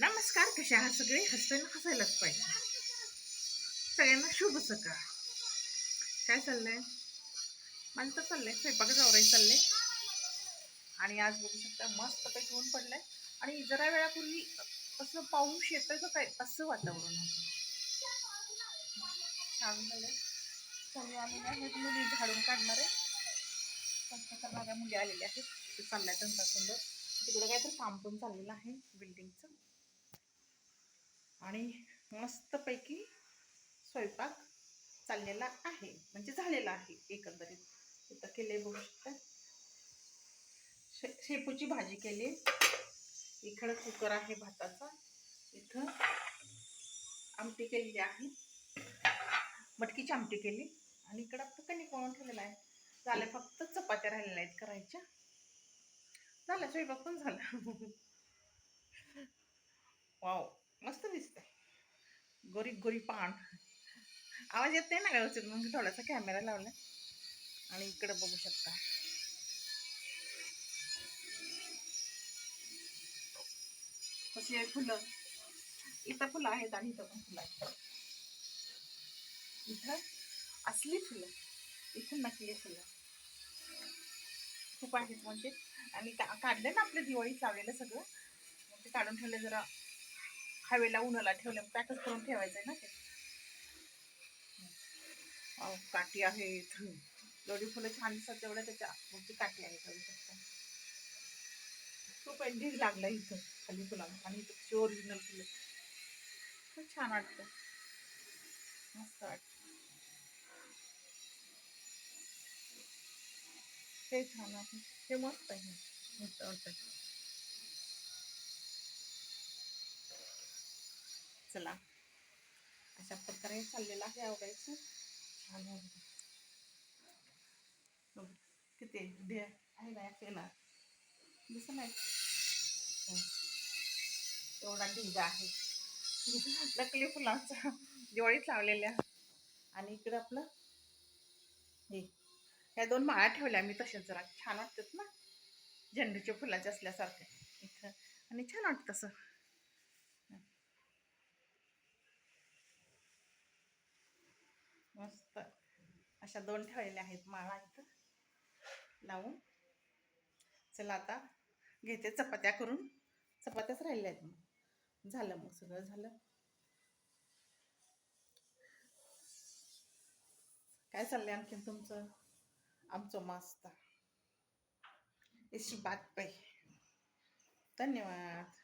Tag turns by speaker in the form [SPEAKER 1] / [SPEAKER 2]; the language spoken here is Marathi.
[SPEAKER 1] नमस्कार कसे आहात सगळे? हसताना हसायलाच पाहिजे. सगळ्यांना शुभ सकाळ. काय चाललंय? मला तर चाललंय. स्वयंपाकाचं आवरायचं चाललंय. आणि आज बघू शकता मस्त काही ऊन पडलंय. आणि जरा वेळापूर्वी असं पाऊस येतोय का काय असं वातावरण होतं. छान झालंय. सगळे आलेले आहेत मुली झाडून काढणार आहे. स्वच्छ करणाऱ्या मुली आलेल्या आहेत. ते त्यांचा सुंदर तिकडे काहीतरी काम पण चाललेलं आहे बिल्डिंगचं आणि मस्तपैकी स्वयंपाक चाललेला आहे. म्हणजे झालेला आहे एकंदरीत. इथं केले बघू शकता शे शेपूची भाजी केली. इकडं कुकर आहे भाताचा. इथं आमटी केलेली आहे. मटकीची आमटी केली. आणि इकडं आपलं कणिक वळून ठेवलेलं आहे. झालं फक्त चपात्या राहिलेल्या आहेत करायच्या. झाला स्वयंपाक पण झाला. वाव. मस्त दिसतंय. गोरी गोरी पान. आवाज येत नाही ना व्यवस्थित? मग थोडासा कॅमेरा लावला आणि इकडं बघू शकता. कशी आहे फुलं. इथं फुलं आहेत आणि इथं पण फुलं आहेत. इथं असली फुलं. इथं नकली फुलं. खूप आहेत म्हणजे. आणि का काढले ना आपलं दिवाळी लावलेलं सगळं. मग ते काढून ठेवले जरा हवेला उन्हाला ठेवले पॅकच करून ठेवायचं आहे ना ते. अहो, काठी आहेत जेवढी फुलं छान दिसतात तेवढ्या त्याच्या. मग काठी आहे करू शकता खूप एंडीज लागला इथं खाली फुलांना. आणि इथं ओरिजिनल फुलं. खूप छान वाटतं. मस्त वाटतं. हे छान आहे. हे मस्त आहे. मस्त वाटतं. चला. अशा प्रकारे चाललेलं आहे आवडायचं छान किती ढे आहे ना येणार दिसत नाही. एवढा ढिगा आहे. नकली फुलांचा. दिवाळीत लावलेल्या. आणि इकडं आपलं हे ह्या दोन माळा ठेवल्या मी तशाच जरा. छान वाटतात ना? झेंडूच्या फुलाच्या असल्यासारखे. इथं. आणि छान वाटतं तसं मस्त. अशा दोन ठेवलेल्या आहेत माळा इथं. लावून. चला आता घेते चपात्या करून. चपात्याच राहिल्या आहेत मग. झालं मग सगळं झालं. काय चाललंय आणखीन तुमचं? आमचं मस्त. इशी बात पे. धन्यवाद.